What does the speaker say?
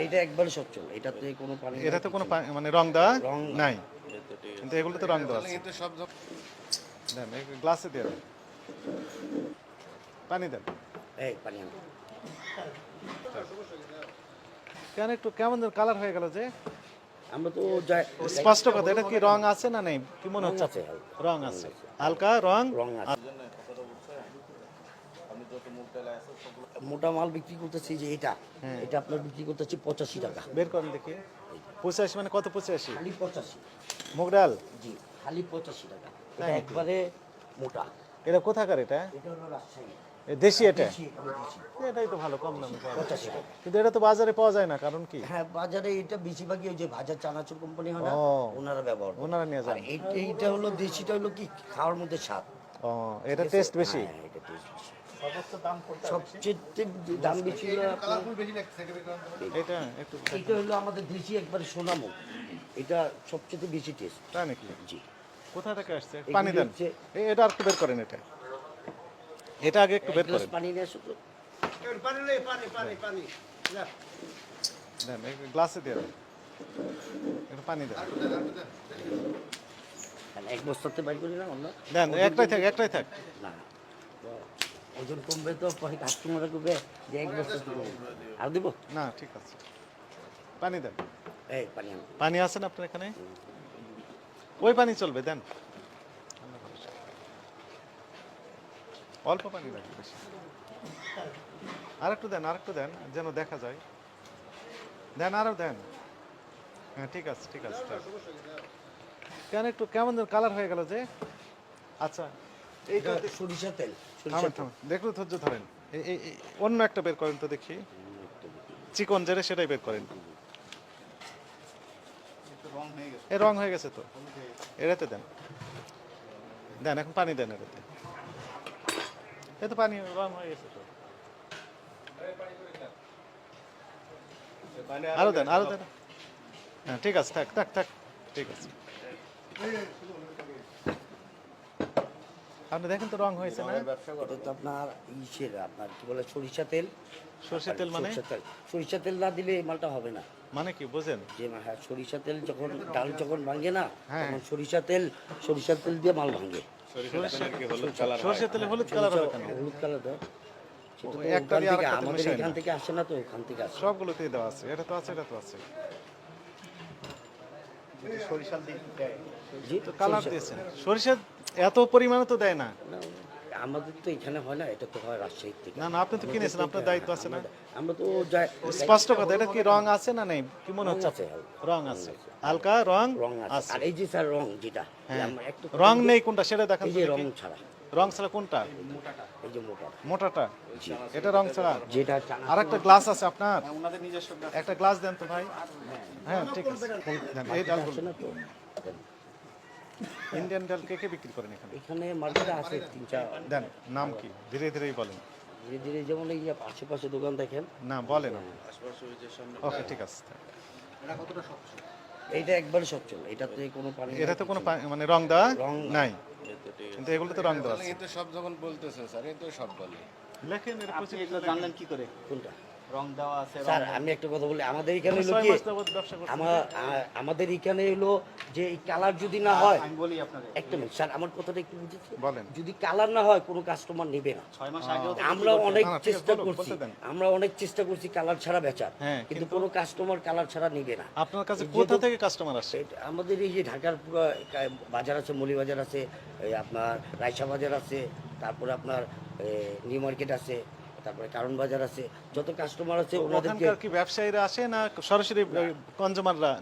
এইটা একবারে সচ্ছল এটাতে কোনো পানি এটাতে কোনো মানে রং দেওয়া রং নাই। কিন্তু এগুলোতে রং দেওয়া আছে। দেন গ্লাসে দিয়ে দেন। পানি দেন। এই পানি আনো। কেন একটু কেমন কালার হয়ে গেল যে? আমরা তো যাই স্পষ্ট কথা এটা কি রং আছে না নেই? কি মনে রং আছে হালকা। রং আছে। আছে মোটা মাল বিক্রি করতেছি যে এটা। এটা আপনার বিক্রি করতেছি পঁচাশি টাকা। বের করেন দেখি। পঁচাশি মানে কত পঁচাশি? খালি পঁচাশি। মুগ ডাল জি খালি পঁচাশি টাকা। এটা একবারে মোটা। এটা কোথাকার এটা? এটা হলো রাজশাহী। দেশি এটা। এটাই তো ভালো কম দামে পঁচাশি টাকা। কিন্তু এটা তো বাজারে পাওয়া যায় না কারণ কি? হ্যাঁ বাজারে এটা বেশিরভাগই ওই যে ভাজা চানাচুর কোম্পানি হয় না ওনারা ব্যবহার ওনারা নিয়ে এই- এইটা হলো দেশিটা হলো কি? খাওয়ার মধ্যে স্বাদ। ও এটা টেস্ট বেশি? হ্যাঁ, এটা taste বেশি। সবচেয়ে দাম বেশি হলো এটা একটু হলো আমাদের দেশি একবারে সোনামুখ। এটা সবচেয়ে বেশি টেস্ট তাই নাকি? জি। কোথা থেকে আসছে? পানি দেন। এটা আর একটু বের করেন এটা। এটা আগে একটু বের গ্লাস পানি নিয়ে দেন গ্লাসে দিয়ে দেন। পানি দেন। আর এক বস্তাতে বাইর করি না অন্য দেন একটাই থাক একটাই থাক। না ওজন কমবে তো পরে কাস্টমার করবে যে এক দেবো। আর দেবো? না ঠিক আছে। পানি দেন। এই পানি পানি আছে না আপনার এখানে? ওই পানি চলবে দেন। অল্প পানি লাগবে বেশি। আর একটু দেন আর একটু দেন যেন দেখা যায়। দেন আরও দেন। হ্যাঁ ঠিক আছে ঠিক আছে কেন একটু কেমন কালার হয়ে গেল যে? আচ্ছা এইটা সরিষা তেল। থামেন থামেন। দেখল ধৈর্য ধরেন। এই- অন্য একটা বের করেন তো দেখি। চিকন জেরে সেটাই বের করেন। এ রং হয়ে গেছে তো। এটাতে দেন। দেন এখন পানি দেন এটাতে এ তো পানি রং হয়ে গেছে তো। আরও দেন আরও দেন। হ্যাঁ ঠিক আছে থাক থাক থাক। ঠিক আছে। আপনি দেখেন তো রং হয়েছে না? এটা তো আপনার ইসের আপনার কি বলে সরিষা তেল? সর্ষের তেল মানে? সরিষা তেল। সরিষা তেল না দিলে এই মালটা হবে না। মানে কি বোঝেন? যে হ্যাঁ সরিষা তেল যখন ডাল যখন ভাঙে না হ্যাঁ। তখন সরিষা তেল সরিষার তেল দিয়ে মাল ভাঙে। সর্ষের তেলে হলুদ কালার হবে কেন? হলুদ কালার দেয় সেটা একটা দিয়ে থেকে আমাদের এখান থেকে আসে না তো ওখান থেকে আসে। সবগুলোতেই দেওয়া আছে এটা তো আছে এটা তো আছে। জি? তো কালার দিয়েছেন। সরিষা এত পরিমাণে তো দেয় না। আমাদের তো এখানে হয় না এটা তো হয় রাজশাহী থেকে। না না আপনি তো কিনেছেন আপনার দায়িত্ব আছে না? আমরা তো যাই স্পষ্ট কথা এটা কি রং আছে না নেই? কি মনে হচ্ছে? আছে রং আছে। হালকা রং রং আছে। আর এই যে স্যার রং যেটা হ্যাঁ। রং নেই কোনটা সেটা দেখান এই যে। রং ছাড়া। রং ছাড়া কোনটা? এই যে মোটা মোটাটা? এটা রং ছাড়া? যেটা আর একটা গ্লাস আছে আপনার? একটা গ্লাস দেন তো ভাই। হ্যাঁ। ঠিক আছে। এই আসে না তো? ইন্ডিয়ান ডাল কে কে বিক্রি করেন এখানে? এখানে মার্কেটে আছে তিন চার। দেন নাম কি? ধীরে ধীরেই বলেন। ধীরে ধীরে যেমন এই যে আশেপাশে দোকান দেখেন। না বলেন। ওকে ঠিক আছে। এইটা একবারে সচ্ছল। এটাতে কোনো পানি নাই, এটাতে কোনো মানে রং দেওয়া রং নাই। কিন্তু এগুলো তো রং দেওয়া আছে। কিন্তু সব যখন বলতেছে স্যার এই তো সব বলে। লেখেন এটা আপনি এগুলো জানলেন কি করে? কোনটা? রং দেওয়া আছে স্যার আমি একটা কথা বলি আমাদের এখানে হলো কি আমাদের এখানে হলো যে এই কালার যদি না হয় আমি বলি আপনাদের। একটা মিনিট স্যার আমার কথাটা একটু বলেন। যদি কালার না হয় কোনো কাস্টমার নেবে না। ছয় মাস আগেও আমরা অনেক চেষ্টা করছি। আমরা অনেক চেষ্টা করছি কালার ছাড়া বেচার। হ্যাঁ, কিন্তু কোনো কাস্টমার কালার ছাড়া নিবে না। আপনার কাছে কোথা থেকে কাস্টমার আসে আমাদের এই যে ঢাকার পুরো বাজার আছে মলি বাজার আছে আপনার রায়সা বাজার আছে তারপরে আপনার নিউ মার্কেট আছে তারপরে কারণ বাজার আছে যত কাস্টমার আছে ওনাদেরকে কি ব্যবসায়ীরা আসে না সরাসরি কনজুমাররা